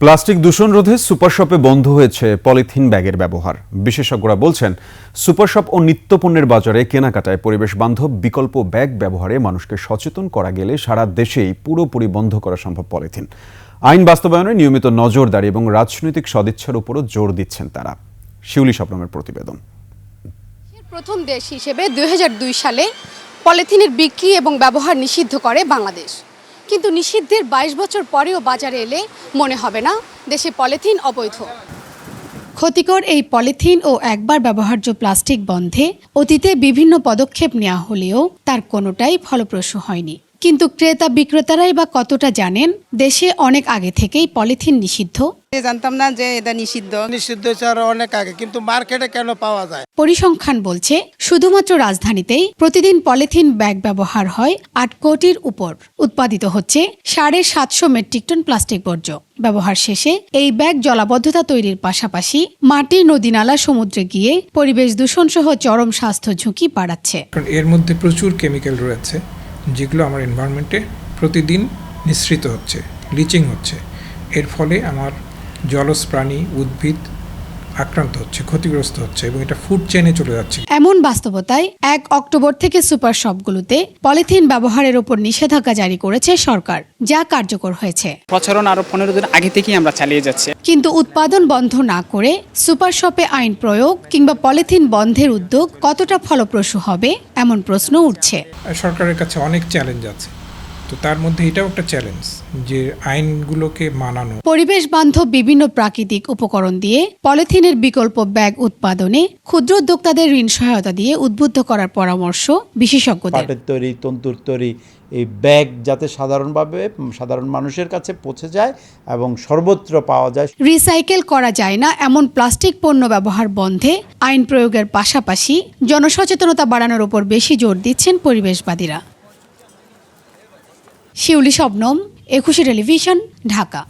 Plastic দূষণ রোধে super শপে বন্ধ হয়েছে পলিথিন ব্যাগের ব্যবহার। বিশেষজ্ঞরা বলছেন সুপার শপ ও নিত্যপণ্যের বাজারে কেনাকাটায় পরিবেশ বান্ধব বিকল্প ব্যাগ ব্যবহারে মানুষকে সচেতন করা গেলে সারা দেশেই পুরোপুরি বন্ধ করা সম্ভব পলিথিন। আইন বাস্তবায়নে নিয়মিত নজরদারি এবং রাজনৈতিক সদিচ্ছার উপরও জোর দিচ্ছেন তারা। শিউলি স্বপ্নমের প্রতিবেদন। প্রথম দেশ হিসেবে দুই হাজার দুই সালে পলিথিনের বিক্রি এবং ব্যবহার নিষিদ্ধ করে বাংলাদেশ। কিন্তু নিষিদ্ধের বাইশ বছর পরেও বাজারে এলে মনে হবে না, দেশে পলিথিন অবৈধ। ক্ষতিকর এই পলিথিন ও একবার ব্যবহার্য প্লাস্টিক বন্ধে অতীতে বিভিন্ন পদক্ষেপ নেওয়া হলেও তার কোনোটাই ফলপ্রসূ হয়নি। কিন্তু ক্রেতা বিক্রেতারাই বা কতটা জানেন, দেশে অনেক আগে থেকেই পলিথিন নিষিদ্ধ জানতাম না যে এটা নিষিদ্ধ। নিষিদ্ধ অনেক আগে কিন্তু মার্কেটে কেন পাওয়া যায়? পরিসংখ্যান বলছে শুধুমাত্র রাজধানীতেই প্রতিদিন পলিথিন ব্যাগ ব্যবহার হয় আট কোটির উপর। উৎপাদিত হচ্ছে সাড়ে সাতশো মেট্রিক টন প্লাস্টিক বর্জ্য। ব্যবহার শেষে এই ব্যাগ জলাবদ্ধতা তৈরির পাশাপাশি মাটি নদী নালা সমুদ্রে গিয়ে পরিবেশ দূষণ সহ চরম স্বাস্থ্য ঝুঁকি বাড়াচ্ছে। কারণ এর মধ্যে প্রচুর কেমিক্যাল রয়েছে যেগুলো আমার এনভায়রনমেন্টে প্রতিদিন নিঃসৃত হচ্ছে লিচিং হচ্ছে। এর ফলে আমার জলজ প্রাণী উদ্ভিদ আক্রান্ত হচ্ছে ক্ষতিগ্রস্ত হচ্ছে এবং এটা ফুড চেনে চলে যাচ্ছে। এমন বাস্তবতায় এক অক্টোবর থেকে সুপার শপগুলোতে পলিথিন ব্যবহারের ওপর নিষেধাজ্ঞা জারি করেছে সরকার যা কার্যকর হয়েছে। প্রচারণ আরও পনেরো দিন আগে থেকেই আমরা চালিয়ে যাচ্ছি। কিন্তু উৎপাদন বন্ধ না করে সুপার শপে আইন প্রয়োগ কিংবা পলিথিন বন্ধের উদ্যোগ কতটা ফলপ্রসূ হবে এমন প্রশ্ন উঠছে। আর সরকারের কাছে অনেক চ্যালেঞ্জ আছে। তো তার মধ্যে এটাও একটা চ্যালেঞ্জ যে আইনগুলোকে মানানো। পরিবেশ বান্ধব বিভিন্ন প্রাকৃতিক উপকরণ দিয়ে পলিথিনের বিকল্প ব্যাগ উৎপাদনে ক্ষুদ্র উদ্যোক্তাদের ঋণ সহায়তা দিয়ে উদ্বুদ্ধ করার পরামর্শ বিশেষজ্ঞদের। পাটের তৈরি তন্তুর তৈরি এই ব্যাগ যাতে সাধারণভাবে সাধারণ মানুষের কাছে পৌঁছে যায় এবং সর্বত্র পাওয়া যায়। রিসাইকেল করা যায় না এমন প্লাস্টিক পণ্য ব্যবহার বন্ধে আইন প্রয়োগের পাশাপাশি জনসচেতনতা বাড়ানোর উপর বেশি জোর দিচ্ছেন পরিবেশবাদীরা। শিউলি শবনম একুশে টেলিভিশন ঢাকা।